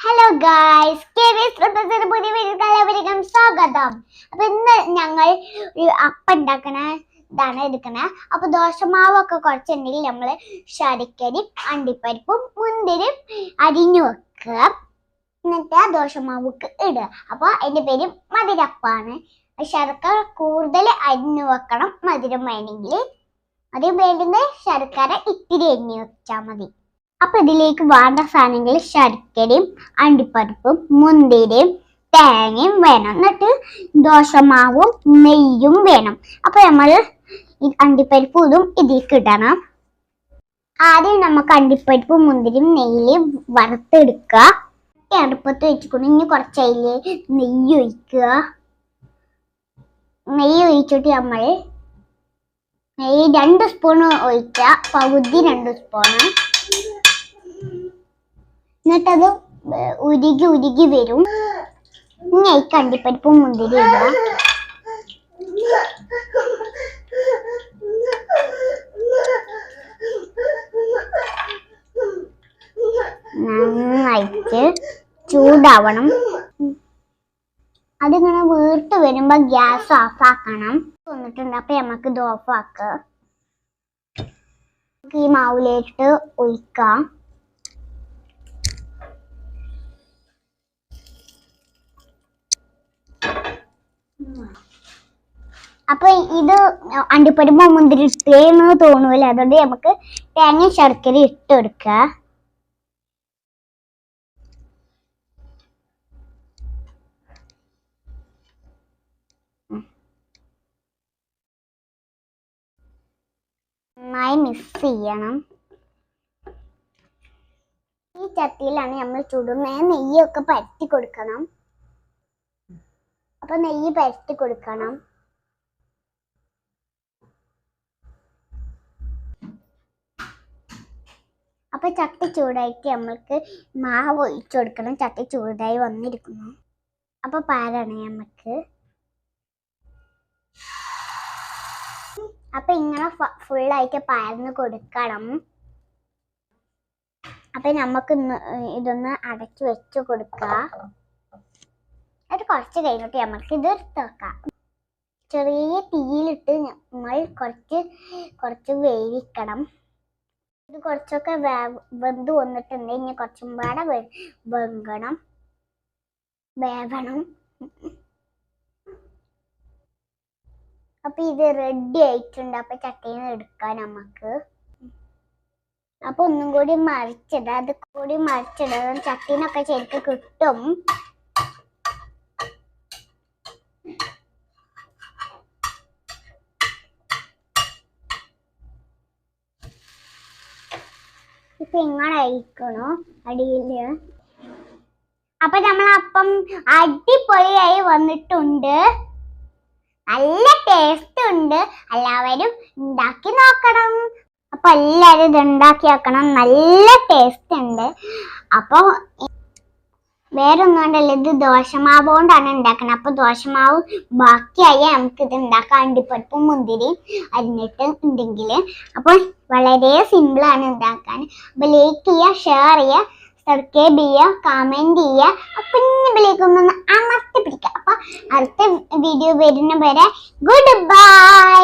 Hello guys K V S പുതിയ വീട്ടിലേക്കും സ്വാഗതം. അപ്പൊ ഇന്ന് ഞങ്ങൾ ഒരു അപ്പ ഉണ്ടാക്കണ ഇതാണ് എടുക്കണേ. അപ്പൊ ദോശമാവൊക്കെ കുറച്ചുണ്ടെങ്കിൽ നമ്മൾ ശരിക്കരി അണ്ടിപ്പരിപ്പും മുന്തിരിയും അരിഞ്ഞു വെക്കുക എന്നിട്ട് ആ ദോശമാവുക്ക് ഇടുക. അപ്പൊ അതിന്റെ പേര് മധുരപ്പാണ്. ശർക്കര കൂടുതൽ അരിഞ്ഞു വെക്കണം. മധുരം വേണമെങ്കിൽ. അതിന് വേണ്ടുന്ന ശർക്കര ഇത്തിരി അരിഞ്ഞു വെച്ചാൽ മതി. അപ്പൊ ഇതിലേക്ക് വേണ്ട സാധനങ്ങൾ ശർക്കരയും അണ്ടിപ്പരിപ്പും മുന്തിരിയും തേങ്ങയും വേണം. എന്നിട്ട് ദോശമാവും നെയ്യും വേണം. അപ്പൊ നമ്മൾ അണ്ടിപ്പരിപ്പ് ഇതും ഇതിലേക്ക് ഇടണം. ആദ്യം നമുക്ക് അണ്ടിപ്പരിപ്പും മുന്തിരിയും നെയ്യിൽ വറുത്തെടുക്കുക. അടുപ്പത്ത് വെച്ചുകൊണ്ട് ഇനി കുറച്ച് അതിൽ നെയ്യ് ഒഴിക്കുക. നെയ്യ് ഒഴിച്ചിട്ട് നമ്മൾ നെയ്യ് രണ്ട് സ്പൂൺ ഒഴിക്കുക. പകുതി രണ്ട് സ്പൂണ്. എന്നിട്ടത് ഉരുകി ഉരുകി വരും. ഇനി കണ്ടിപ്പരിപ്പും മുന്തിരി നന്നായിട്ട് ചൂടാവണം. അതിങ്ങനെ വീർത്ത് വരുമ്പോ ഗ്യാസ് ഓഫ് ആക്കണം തോന്നിട്ടുണ്ട് അപ്പൊ നമുക്ക് ഇത് ഓഫ് നമുക്ക് ഈ മാവിലേക്ക് ഒഴിക്കാം. അപ്പൊ ഇത് അണ്ടിപ്പരിപ്പ് മുന്തിരി ഇട്ടേന്ന് തോന്നൂല അതുകൊണ്ട് നമുക്ക് തേങ്ങ ശർക്കര ഇട്ട് നന്നായി മിക്സ് ചെയ്യണം. ഈ ചട്ടിയിലാണ് നമ്മൾ ചുടുന്ന നെയ്യൊക്കെ പരത്തി കൊടുക്കണം. അപ്പൊ നെയ്യ് പരത്തി കൊടുക്കണം. അപ്പൊ ചട്ടി ചൂടായിട്ട് നമ്മൾക്ക് മാവ് ഒഴിച്ചു കൊടുക്കണം. ചട്ടി ചൂടായി വന്നിരിക്കുന്നു. അപ്പൊ പാരാണ് നമുക്ക് അപ്പൊ ഇങ്ങനെ ഫുള്ളായിട്ട് പാർന്ന് കൊടുക്കണം. അപ്പൊ നമുക്ക് ഇതൊന്ന് അടച്ചു വെച്ച് കൊടുക്കുക അത് കുറച്ച് കഴിഞ്ഞിട്ട് നമുക്ക് ഇത് എടുത്ത് വെക്കാം. ചെറിയ തീയിലിട്ട് നമ്മൾ കുറച്ച് കുറച്ച് വേവിക്കണം. ഇത് കുറച്ചൊക്കെ വെന്ത് വന്നിട്ടുണ്ടെങ്കിൽ ഇനി കുറച്ചും പാടെ വെങ്കണം വേവണം. അപ്പൊ ഇത് റെഡി ആയിട്ടുണ്ട്. അപ്പൊ ചട്ടിയിൽ നിന്ന് എടുക്കാം നമുക്ക് അപ്പൊ ഒന്നും കൂടി മറിച്ചിടാം. അത് കൂടി മറിച്ചിടാം. ചട്ടീനൊക്കെ ശരിക്കും കിട്ടും. ഇപ്പൊ ഇങ്ങനെ അടിയിൽ? അപ്പൊ നമ്മളപ്പം അടിപൊളിയായി വന്നിട്ടുണ്ട്. നല്ല ടേസ്റ്റ് ഉണ്ട്. എല്ലാവരും ഉണ്ടാക്കി നോക്കണം. അപ്പൊ എല്ലാവരും ഇത് ഉണ്ടാക്കി നോക്കണം നല്ല ടേസ്റ്റ് ഉണ്ട്. അപ്പൊ വേറെ ഒന്നും കൊണ്ടല്ല ഇത് ദോശമാവ് കൊണ്ടാണ് ഉണ്ടാക്കുന്നത് അപ്പൊ ദോശമാവ് ബാക്കിയായി നമുക്ക് ഇത് ഉണ്ടാക്കാം. അണ്ടിപ്പരിപ്പും മുന്തിരി അരിഞ്ഞിട്ട് ഉണ്ടെങ്കിൽ. അപ്പോൾ വളരെ സിമ്പിൾ ആണ് ഉണ്ടാക്കാൻ. അപ്പൊ ലൈക്ക് ചെയ്യുക ഷെയർ ചെയ്യുക സബ്സ്ക്രൈബ് ചെയ്യുക കമന്റ് ചെയ്യുക. അപ്പൊ ഇനി വിളിക്കൊന്ന് അമർത്തി പിടിക്കുക അപ്പൊ അടുത്ത വീഡിയോ വരുന്ന വരെ ഗുഡ് ബൈ